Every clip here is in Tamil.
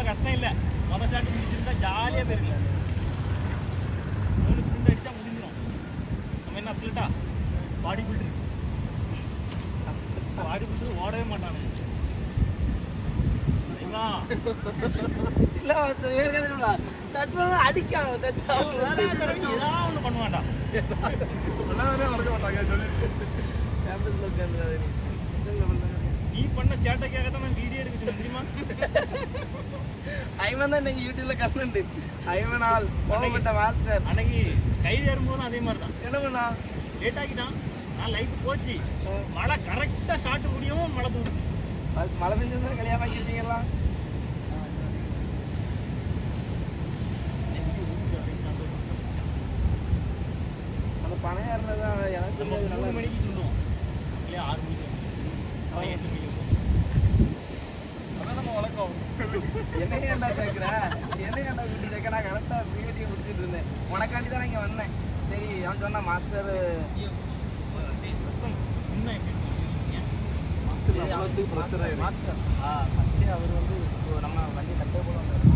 அவ்வளோ கஷ்டம் இல்லை. மொதல் ஷாட் முடிச்சிருந்தா ஜாலியாக போயிருக்கலாம் மூணு ஸ்பிரிண்ட் அடிச்சா முடிஞ்சிடும் நம்ம என்ன அப்லட்டா பாடி பில்டர் பாடி பில்டர் ஓடவே மாட்டானு. அடிக்காம பண்ண உட்கார்ந்து நீ பண்ண சேட்டைக்காக தான் நான் வீடியோ எடுக்க தெரியுமா? ஐமன் தான் இன்னைக்கு யூடியூப்ல கமெண்ட் ஐமன் ஆல் கோவப்பட்ட மாஸ்டர் அன்னைக்கு கை ஏறும்போதும் அதே மாதிரி தான் என்ன பண்ணா? லேட் ஆகிட்டான் நான் லைட் போச்சு. மழை கரெக்டாக ஷாட் முடியவும் மழை அது மழை பெஞ்சு கல்யாணம் அந்த பணம் ஏறினதான் எனக்கு மூணு மணிக்கு சொல்லுவோம் இல்லையா ஆறு மணிக்கு. அவன் எட்டு மணிக்கு வருவான். என்ன கேட்குற என்ன வீட்டு கேட்க நான் கரெக்டாக வீடியோ முடிச்சுட்டு இருந்தேன். உனக்காண்டி தான் இங்கே வந்தேன். சரி அவன் சொன்னா மாஸ்டர்? மாஸ்டர் ஆ ஃபஸ்ட்டே அவர் வந்து இப்போ நம்ம வண்டி கட்டே போல வந்தார்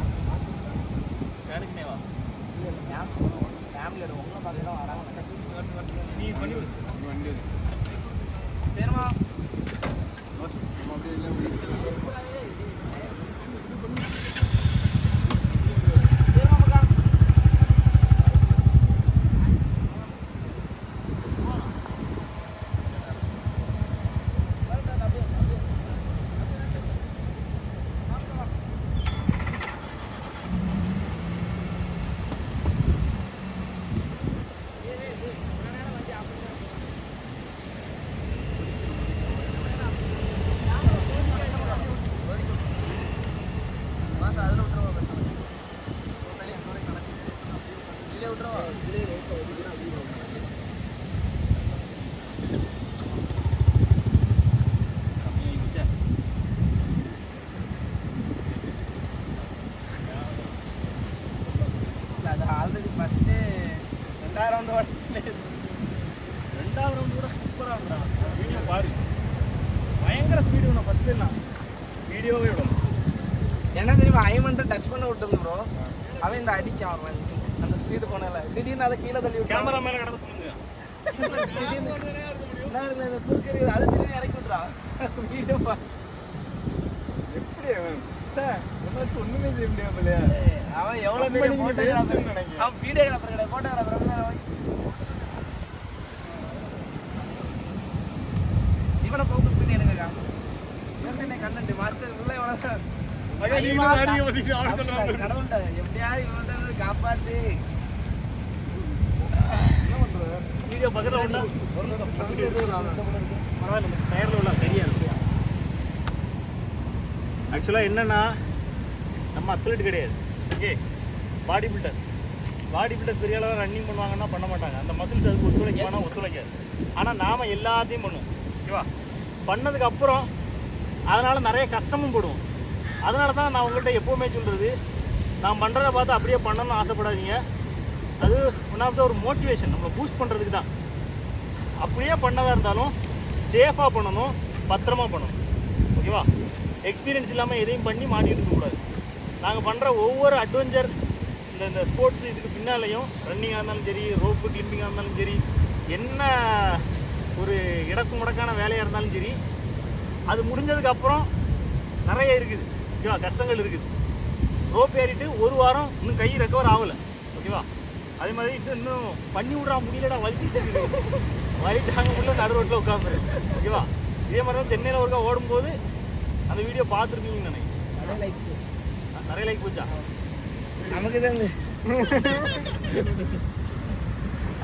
வேலைக்குனே வா. ஃபேமிலியோட உங்களை பார்த்து தான் வராங்க. நீ பண்ணி விடு. ரெண்டாயிரம் வந்து உடச்சு ரெண்டாவது ரவுண்ட் கூட சூப்பராக இருந்தா வீடியோ பாரு. பயங்கர ஸ்பீடு வேணும் ஃபஸ்ட்டு எல்லாம் வீடியோவே விடணும். என்ன தெரியுமா ஐமன்ட்ட டச் பண்ண விட்டுருந்து ப்ரோ அவன் இந்த அடிக்கான் அவன். அந்த ஸ்பீடு போனல. திடீர்னு அதை கீழே தள்ளி கேமரா மேலே கடந்து சொல்லுங்க என்ன இருக்குல்ல, இந்த குறுக்கு இருக்குது, அதை திடீர்னு இறக்கி விட்றான் வீடியோ பா ஒண்ணுமே செய்ய அவன் எவ்வளவு பெரிய waste நினைக்கிறேன். அவன் வீடியோகிராஃபர் கிடையாது போட்டோகிராஃபர் இவனை ஃபோக்கஸ் பண்ணி எடுங்கக்கா என்ன கண்டென்ட் மாஸ்டர் உள்ள இவன்கிட்ட காப்பாத்து. வீடியோ பக்கத்தில் உண்டா? பரவாயில்ல டயரில் உள்ள சரியா இருக்கு. ஆக்சுவலாக என்னன்னா நம்ம அத்லெட் கிடையாது. Okay body builders body builders பெரிய அளவில் ரன்னிங் பண்ணுவாங்கன்னா பண்ண மாட்டாங்க. அந்த மசில்ஸ் அதுக்கு ஒத்துழைக்குமானா ஒத்துழைக்காது. ஆனால் நாம் எல்லாத்தையும் பண்ணுவோம். ஓகேவா பண்ணதுக்கு அப்புறம் அதனால் நிறைய கஷ்டமும் படுவோம் அதனால தான் நான் உங்கள்கிட்ட எப்போவுமே சொல்கிறது நான் பண்ணுறத பார்த்து அப்படியே பண்ணணும்னு ஆசைப்படாதீங்க. அது ஒன் ஆஃப் த ஒரு மோட்டிவேஷன் நம்மளை பூஸ்ட் பண்ணுறதுக்கு தான். அப்படியே பண்ணதா இருந்தாலும் சேஃபாக பண்ணணும் பத்திரமா பண்ணணும். ஓகேவா எக்ஸ்பீரியன்ஸ் இல்லாமல் எதையும் பண்ணி மாட்டிட்டு இருக்கக்கூடாது. நாங்கள் பண்ணுற ஒவ்வொரு அட்வென்ச்சர் இந்த இந்த ஸ்போர்ட்ஸ் இதுக்கு பின்னாலேயும் ரன்னிங்காக இருந்தாலும் சரி ரோப்பு கிளிம்பிங்காக இருந்தாலும் சரி என்ன ஒரு இடக்கு முடக்கான வேலையாக இருந்தாலும் சரி அது முடிஞ்சதுக்கப்புறம் நிறைய இருக்குது. ஓகேவா கஷ்டங்கள் இருக்குது. ரோப் ஏறிட்டு ஒரு வாரம் இன்னும் கை ரெக்கவர் ஆகலை. ஓகேவா அதே மாதிரி இன்னும் இன்னும் பண்ணி விட்றா முடியலடா வலிச்சுட்டு இருக்குது. வலி தாங்க முடியல நடு ரோட்டில் உட்காந்துரு. ஓகேவா இதே மாதிரி தான் சென்னையில் ஒருக்கா ஓடும்போது அந்த வீடியோ பார்த்துருக்கீங்கன்னு நினைக்கிறேன். லைக் போச்சா? நமக்கு தான்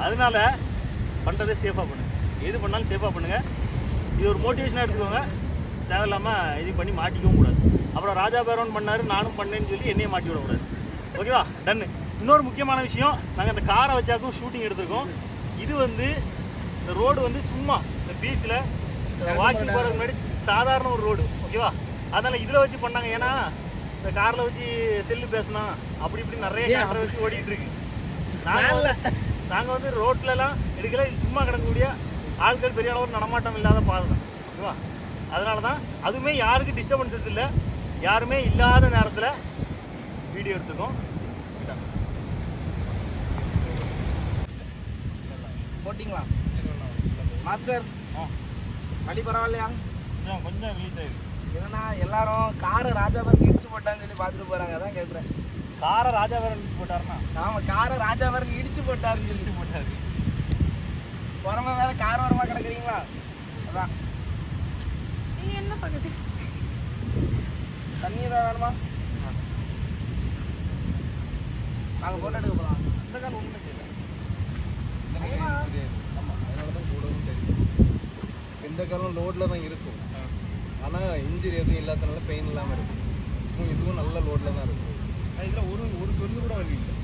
அதனால பண்ணுறதே சேஃபாக பண்ணுங்க. எது பண்ணாலும் சேஃபாக பண்ணுங்க. இது ஒரு மோட்டிவேஷனாக எடுத்துக்கோங்க. தேவையில்லாமல் இது பண்ணி மாட்டிக்கவும் கூடாது. அப்புறம் ராஜா பேரவன் பண்ணாரு நானும் பண்ணேன்னு சொல்லி என்னையும் மாட்டி விடக்கூடாது. ஓகேவா டன்னு இன்னொரு முக்கியமான விஷயம் நாங்கள் இந்த காரை வச்சாக்கும் ஷூட்டிங் எடுத்திருக்கோம். இது வந்து இந்த ரோடு வந்து சும்மா இந்த பீச்சில் வாக்கிங் போகிறதுக்கு முன்னாடி சாதாரண ஒரு ரோடு ஓகேவா அதனால இதில் வச்சு பண்ணாங்க. ஏன்னா இந்த காரில் வச்சு செல்லு பேசணும் அப்படி இப்படி நிறைய காரை வச்சு ஓடிட்டு இருக்கு. நாங்கள் நாங்கள் வந்து ரோட்லலாம் எடுக்கல இது சும்மா கிடக்கக்கூடிய ஆட்கள் பெரிய அளவு நடமாட்டம் இல்லாத பாதை. தான் ஓகேவா? அதனால தான் அதுவுமே யாருக்கும் டிஸ்டர்பன்சஸ் இல்லை யாருமே இல்லாத நேரத்தில் வீடியோ எடுத்துக்கோம். போட்டிங்களா? மாஸ்டர் வழி பரவாயில்லையா? கொஞ்சம் கொஞ்சம் ரிலீஸ் ஆயிருக்கு. என்னன்னா எல்லாரும் காரை ராஜாபுரம் இடிச்சு போட்டான்னு சொல்லி பார்த்துட்டு போறாங்க. அதான் கேட்குறேன் காரை ராஜாவரன் போட்டாருன்னா? ஆமா காரை ராஜாபுரம் இடிச்சு போட்டாருன்னு சொல்லி. போட்டாரு. புறமே வேற கார் வரமா கிடக்குறீங்களா? அதான். நீங்க என்ன பக்கத்து தண்ணி ஏதாவது வேணுமா? நாங்க போட்டோ எடுக்க போலாம் இந்த கால் ஒன்றுமே தெரியல ஆமா. அதனால தான் கூடவும் தெரியும். எந்த காலம் லோட்ல தான் இருக்கும். ஆனால் இன்ஜுரி எதுவும் இல்லாதனால பெயின் இல்லாமல் இருக்கும் இதுவும் நல்ல லோடில் தான் இருக்கும் அதில் ஒரு ஒரு சொல்லு கூட வழி இல்லை.